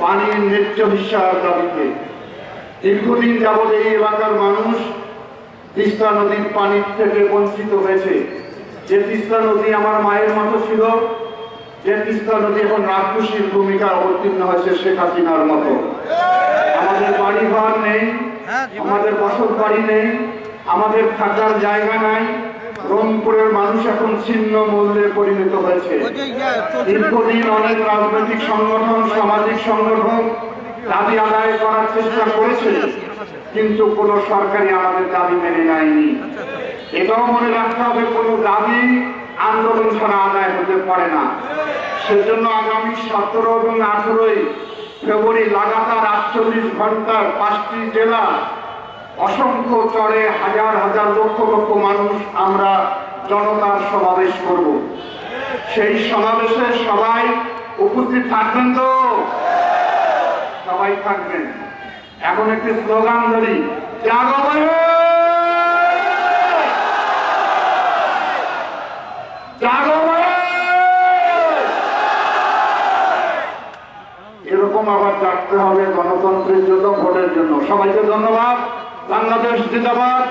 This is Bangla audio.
পানির ন্যায্য হিসাব দাবিতে দীর্ঘদিন যাবৎ এই এলাকার মানুষ তিস্তা নদীর পানির থেকে বঞ্চিত হয়েছে। যে তিস্তা নদী আমার মায়ের মতো ছিল, যে তিস্তা নদী এখন রাক্ষসীর ভূমিকা অবতীর্ণ হয়েছে শেখ হাসিনার মতো। আমাদের বাড়ি ঘর নেই আমাদের বসত বাড়ি নেই আমাদের থাকার জায়গা নাই রংপুরের মানুষ এখন ছিন্ন মূল্যে পরিণত হয়েছে। দীর্ঘদিন অনেক রাজনৈতিক সংগঠন সামাজিক সংগঠন দাবি আদায় করার চেষ্টা করেছে কিন্তু কোন সরকারি আমাদের দাবি মেনে নেয়নি। এটাও মনে রাখতে হবে কোনো দাবি আন্দোলন ছাড়া আদায় হতে পারে না। সেজন্য আগামী সতেরো এবং আঠেরোই ফেব্রুয়ারি লাগাতার আটচল্লিশ ঘণ্টার পাঁচটি জেলা, অসংখ্য চড়ে হাজার হাজার লক্ষ লক্ষ মানুষ আমরা জনতার সমাবেশ করব। সেই সমাবেশে সবাই উপস্থিত থাকবেন তো? সবাই থাকবেন। এখন একটি স্লোগান ধরি, জাগো! জাগো এরকম আবার ডাকতে হবে গণতন্ত্রের জন্য ভোটের জন্য। সবাইকে ধন্যবাদ। বাংলাদেশ জিন্দাবাদ।